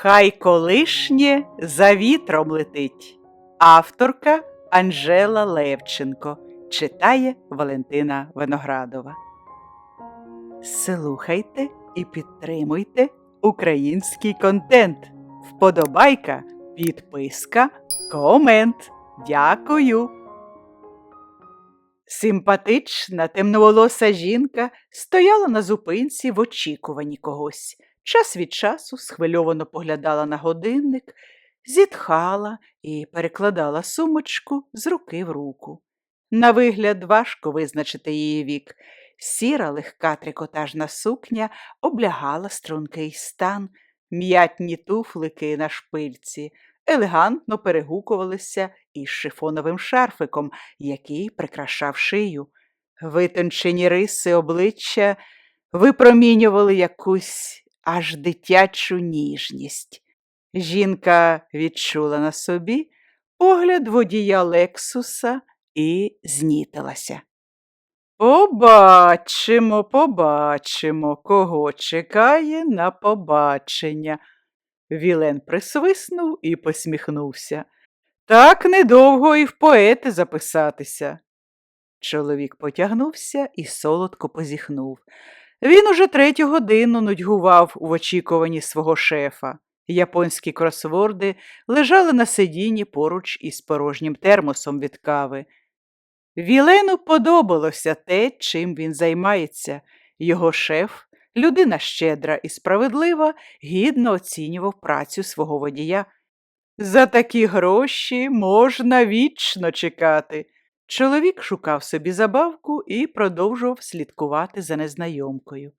Хай колишнє за вітром летить. Авторка Анжела Левченко читає Валентина Виноградова. Слухайте і підтримуйте український контент. Вподобайка, підписка, комент. Дякую. Симпатична темноволоса жінка стояла на зупинці в очікуванні когось. Час від часу схвильовано поглядала на годинник, зітхала і перекладала сумочку з руки в руку. На вигляд важко визначити її вік. Сіра легка трикотажна сукня облягала стрункий стан, м'ятні туфлики на шпильці елегантно перегукувалися із шифоновим шарфиком, який прикрашав шию. Витончені риси обличчя випромінювали якусь аж дитячу ніжність. Жінка відчула на собі погляд водія Лексуса і знітилася. Побачимо, побачимо, кого чекає на побачення. Вілен присвиснув і посміхнувся. Так недовго і в поети записатися. Чоловік потягнувся і солодко позіхнув. Він уже третю годину нудьгував в очікуванні свого шефа. Японські кросворди лежали на сидінні поруч із порожнім термосом від кави. Вілену подобалося те, чим він займається. Його шеф, людина щедра і справедлива, гідно оцінював працю свого водія. За такі гроші можна вічно чекати. Чоловік шукав собі забавку і продовжував слідкувати за незнайомкою.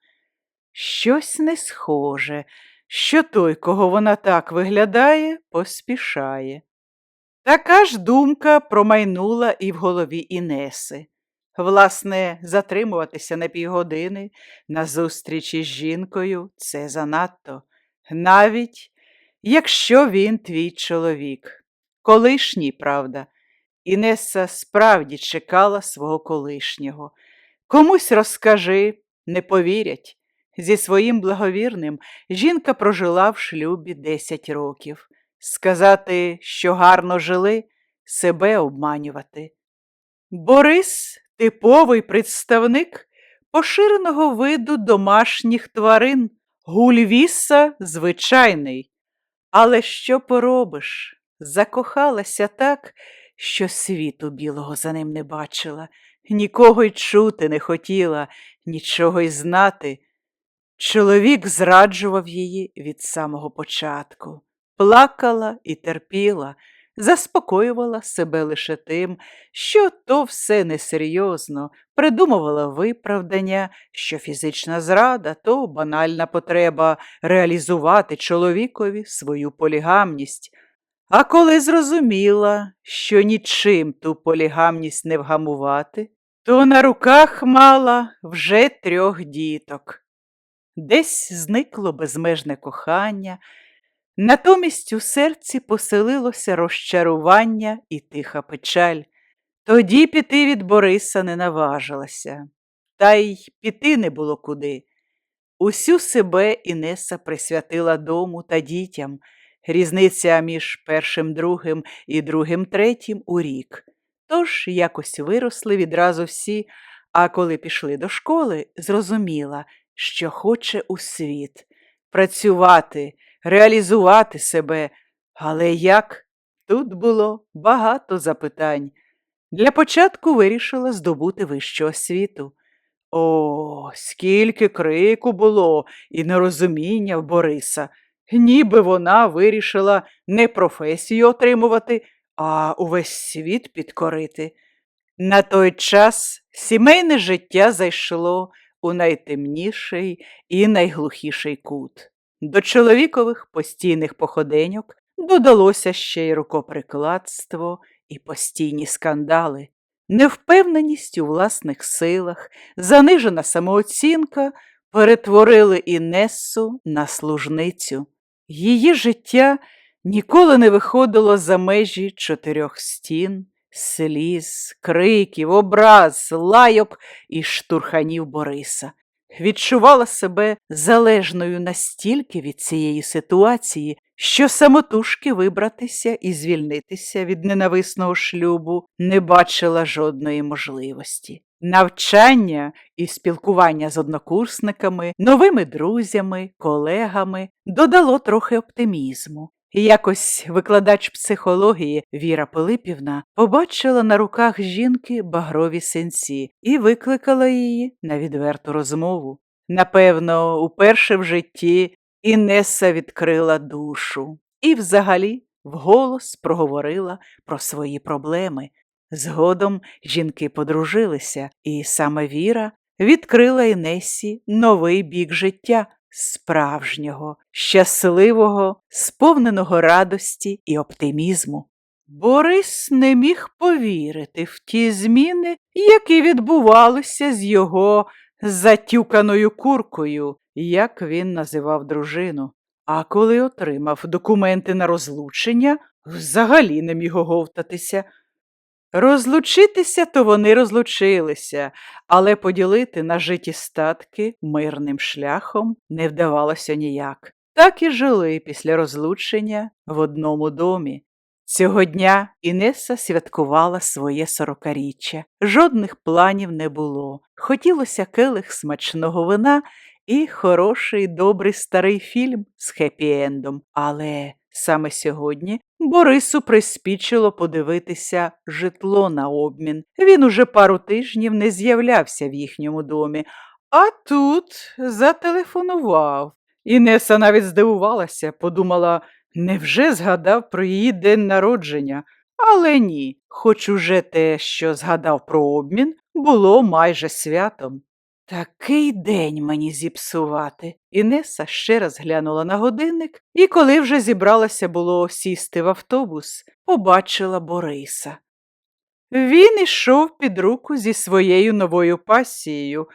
Щось не схоже, що той, кого вона так виглядає, поспішає. Така ж думка промайнула і в голові Інеси. Власне, затримуватися на півгодини на зустрічі з жінкою це занадто, навіть якщо він твій чоловік. Колишній, правда, Інеса справді чекала свого колишнього. Комусь розкажи, не повірять. Зі своїм благовірним жінка прожила в шлюбі 10 років. Сказати, що гарно жили, себе обманювати. Борис типовий представник поширеного виду домашніх тварин, гульвіса звичайний. Але що поробиш? Закохалася так, що світу білого за ним не бачила, нікого й чути не хотіла, нічого й знати. Чоловік зраджував її від самого початку, плакала і терпіла, заспокоювала себе лише тим, що то все несерйозно, придумувала виправдання, що фізична зрада то банальна потреба реалізувати чоловікові свою полігамність. А коли зрозуміла, що нічим ту полігамність не вгамувати, то на руках мала вже трьох діток. Десь зникло безмежне кохання, натомість у серці поселилося розчарування і тиха печаль. Тоді піти від Бориса не наважилася, та й піти не було куди. Усю себе Інеса присвятила дому та дітям. Різниця між першим другим і другим третім у рік. Тож якось виросли відразу всі, а коли пішли до школи, зрозуміла, що хоче у світ працювати, реалізувати себе. Але як? Тут було багато запитань. Для початку вирішила здобути вищу освіту. О, скільки крику було і нерозуміння в Бориса ніби вона вирішила не професію отримувати, а увесь світ підкорити. На той час сімейне життя зайшло у найтемніший і найглухіший кут. До чоловікових постійних походеньок додалося ще й рукоприкладство і постійні скандали. Невпевненість у власних силах, занижена самооцінка перетворили Інесу на служницю. Її життя ніколи не виходило за межі чотирьох стін, сліз, криків, образ, лайок і штурханів Бориса. Відчувала себе залежною настільки від цієї ситуації, що самотужки вибратися і звільнитися від ненависного шлюбу не бачила жодної можливості. Навчання і спілкування з однокурсниками, новими друзями, колегами додало трохи оптимізму. Якось викладач психології Віра Пилипівна побачила на руках жінки багрові синці і викликала її на відверту розмову. Напевно, уперше в житті Інеса відкрила душу і взагалі вголос проговорила про свої проблеми. Згодом жінки подружилися, і саме Віра відкрила Інесі новий бік життя справжнього, щасливого, сповненого радості і оптимізму. Борис не міг повірити в ті зміни, які відбувалися з його затюканою куркою, як він називав дружину. А коли отримав документи на розлучення, взагалі не міг оговтатися. Розлучитися то вони розлучилися, але поділити нажиті статки мирним шляхом не вдавалося ніяк. Так і жили після розлучення в одному домі. Цього дня Інеса святкувала своє сорокаріччя. Жодних планів не було. Хотілося келих смачного вина і хороший добрий старий фільм з хеппі-ендом. Але саме сьогодні Борису приспічило подивитися житло на обмін. Він уже пару тижнів не з'являвся в їхньому домі, а тут зателефонував. Інеса навіть здивувалася, подумала, невже згадав про її день народження. Але ні, хоч уже те, що згадав про обмін, було майже святом. Такий день мені зіпсувати. Інеса ще раз глянула на годинник і, коли вже зібралася було сісти в автобус, побачила Бориса. Він ішов під руку зі своєю новою пасією,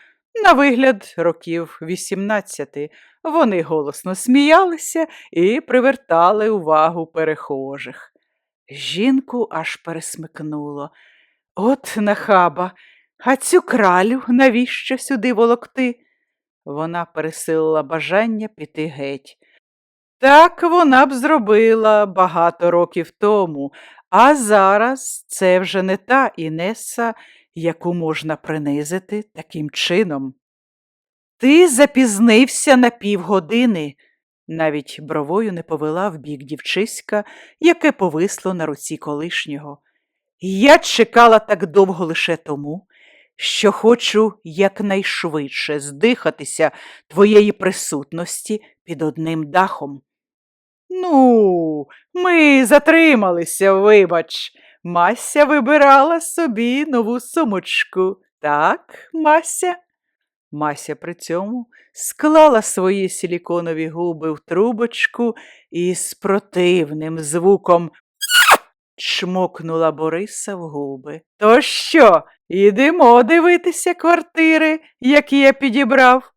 на вигляд років вісімнадцяти. Вони голосно сміялися і привертали увагу перехожих. Жінку аж пересмикнуло. От нахаба, а цю кралю навіщо сюди волокти? Вона пересилила бажання піти геть. Так вона б зробила багато років тому, а зараз це вже не та Інеса, яку можна принизити таким чином. Ти запізнився на півгодини, навіть бровою не повела в бік дівчиська, яке повисло на руці колишнього. Я чекала так довго лише тому, що хочу якнайшвидше здихатися твоєї присутності під одним дахом. Ну, ми затрималися, вибач. Мася вибирала собі нову сумочку. Так, Мася? Мася при цьому склала свої силіконові губи в трубочку і з противним звуком чмокнула Бориса в губи. То що, ідемо дивитися квартири, які я підібрав?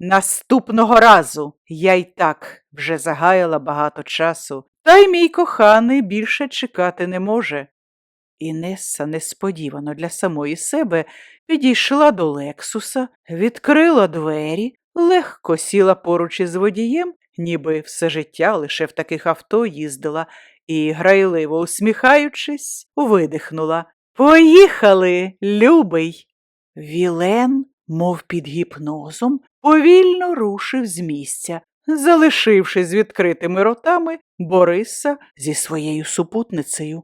Наступного разу я й так вже загаяла багато часу, та й мій коханий більше чекати не може. Інеса несподівано для самої себе підійшла до Лексуса, відкрила двері, легко сіла поруч із водієм, ніби все життя лише в таких авто їздила, і, грайливо усміхаючись, видихнула. Поїхали, любий. Вілен, мов під гіпнозом, повільно рушив з місця, залишивши з відкритими ротами Бориса зі своєю супутницею.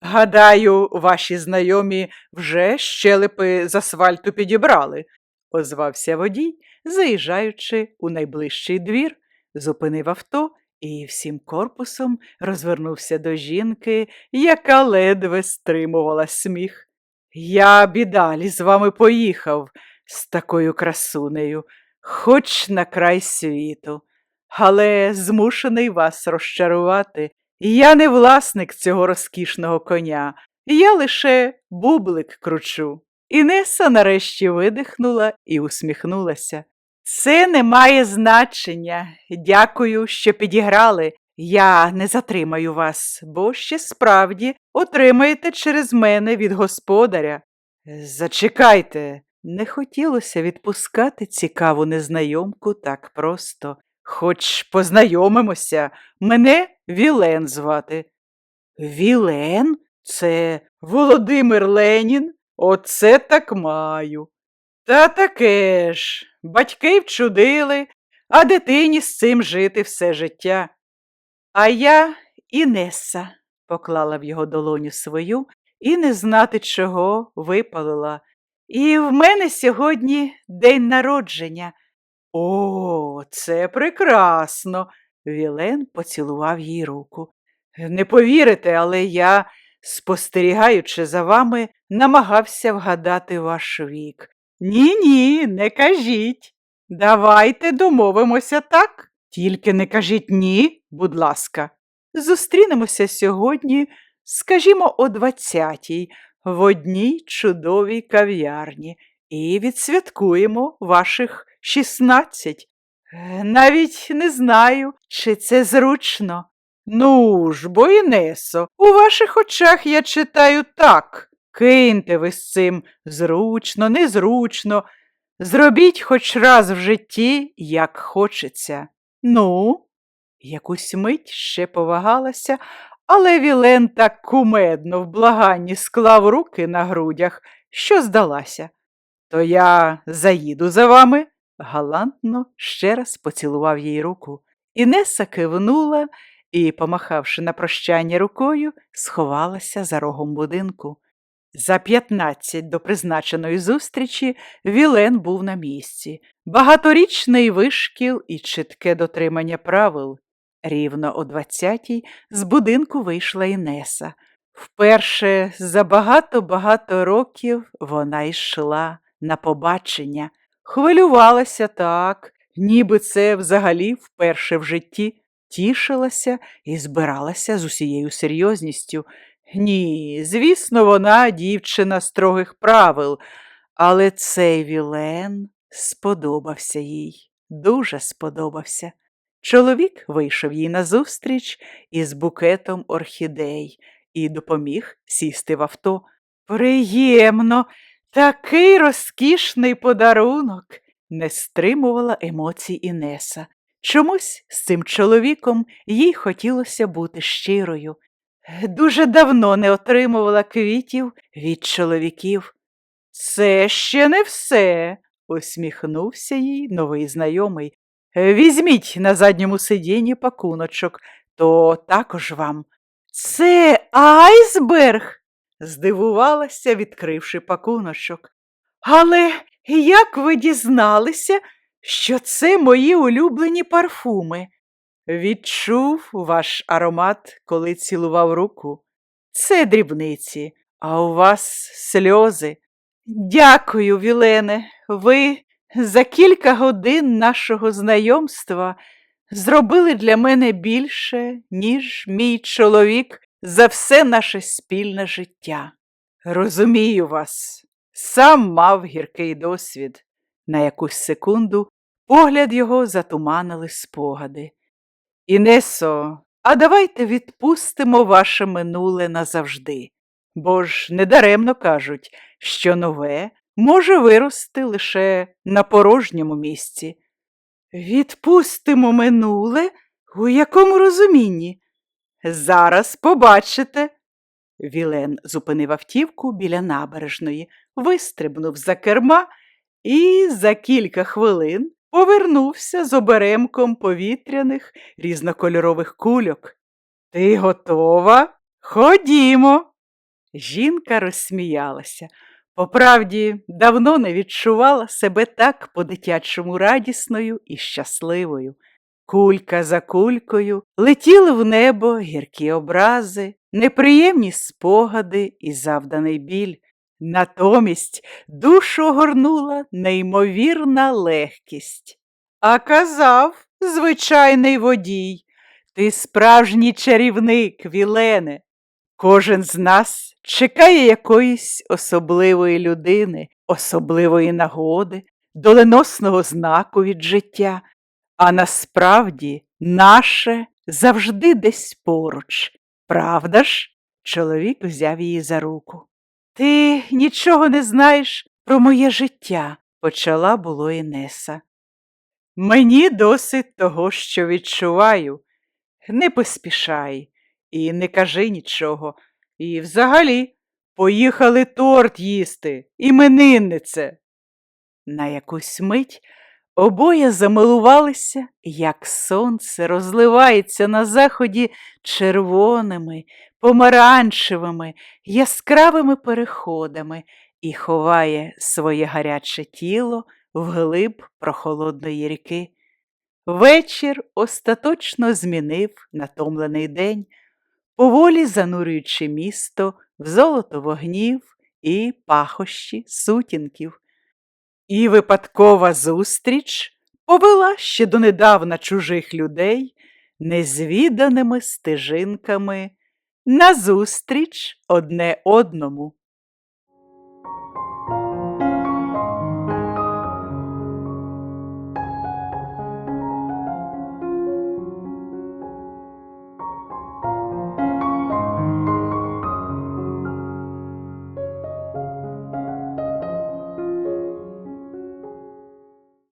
Гадаю, ваші знайомі вже щелепи з асфальту підібрали, озвався водій, заїжджаючи у найближчий двір, зупинив авто і всім корпусом розвернувся до жінки, яка ледве стримувала сміх. Я б і далі з вами поїхав з такою красунею, хоч на край світу, але змушений вас розчарувати. Я не власник цього розкішного коня, я лише бублик кручу. Інеса нарешті видихнула і усміхнулася. Це не має значення. Дякую, що підіграли. Я не затримаю вас, бо ще справді отримаєте через мене від господаря. Зачекайте, не хотілося відпускати цікаву незнайомку так просто. Хоч познайомимося, мене Вілен звати. Вілен? Це Володимир Ленін? Оце так маю. Та таке ж, батьки вчудили, а дитині з цим жити все життя. А я Інеса, поклала в його долоню свою і не знати чого випалила. І в мене сьогодні день народження. О, це прекрасно. Вілен поцілував їй руку. Не повірите, але я, спостерігаючи за вами, намагався вгадати ваш вік. Ні, ні, не кажіть. Давайте домовимося так. Тільки не кажіть ні, будь ласка. Зустрінемося сьогодні, скажімо, о двадцятій, в одній чудовій кав'ярні і відсвяткуємо ваших шістнадцять. Навіть не знаю, чи це зручно. Ну ж, бо Інесо, у ваших очах я читаю так. Киньте ви з цим зручно, незручно. Зробіть хоч раз в житті, як хочеться. Ну, якусь мить ще повагалася, але Вілен так кумедно в благанні склав руки на грудях, що здалася. То я заїду за вами, галантно ще раз поцілував їй руку. Інеса кивнула і, помахавши на прощання рукою, сховалася за рогом будинку. За п'ятнадцять до призначеної зустрічі Вілен був на місці. Багаторічний вишкіл і чітке дотримання правил. Рівно о двадцятій з будинку вийшла Інеса. Вперше за багато-багато років вона йшла на побачення, хвилювалася так, ніби це взагалі вперше в житті, тішилася і збиралася з усією серйозністю. Ні, звісно, вона дівчина строгих правил, але цей Вілен сподобався їй, дуже сподобався. Чоловік вийшов їй назустріч із букетом орхідей і допоміг сісти в авто. Приємно, такий розкішний подарунок, не стримувала емоцій Інеса. Чомусь з цим чоловіком їй хотілося бути щирою. Дуже давно не отримувала квітів від чоловіків. Це ще не все, усміхнувся їй новий знайомий. Візьміть на задньому сидінні пакуночок, то також вам. Це айсберг, здивувалася, відкривши пакуночок. Але як ви дізналися, що це мої улюблені парфуми? Відчув ваш аромат, коли цілував руку. Це дрібниці, а у вас сльози. Дякую, Вілене, ви за кілька годин нашого знайомства зробили для мене більше, ніж мій чоловік за все наше спільне життя. Розумію вас, сам мав гіркий досвід. На якусь секунду погляд його затуманили спогади. Інесо, а давайте відпустимо ваше минуле назавжди, бо ж недаремно кажуть, що нове може вирости лише на порожньому місці. Відпустимо минуле? У якому розумінні? Зараз побачите. Вілен зупинив автівку біля набережної, вистрибнув за керма і за кілька хвилин повернувся з оберемком повітряних різнокольорових кульок. Ти готова? Ходімо. Жінка розсміялася. Поправді, давно не відчувала себе так по-дитячому радісною і щасливою. Кулька за кулькою летіли в небо гіркі образи, неприємні спогади і завданий біль. Натомість душу огорнула неймовірна легкість. А казав звичайний водій, ти справжній чарівник, Вілене. Кожен з нас чекає якоїсь особливої людини, особливої нагоди, доленосного знаку від життя, а насправді наше завжди десь поруч. Правда ж? Чоловік взяв її за руку. Ти нічого не знаєш про моє життя, почала було Інеса. Мені досить того, що відчуваю. Не поспішай і не кажи нічого. І взагалі, поїхали торт їсти, імениннице. На якусь мить обоє замилувалися, як сонце розливається на заході червоними, помаранчевими, яскравими переходами і ховає своє гаряче тіло вглиб прохолодної ріки. Вечір остаточно змінив натомлений день, поволі занурюючи місто в золото вогнів і пахощі сутінків. І випадкова зустріч повела ще донедавна чужих людей незвіданими стежинками назустріч одне одному.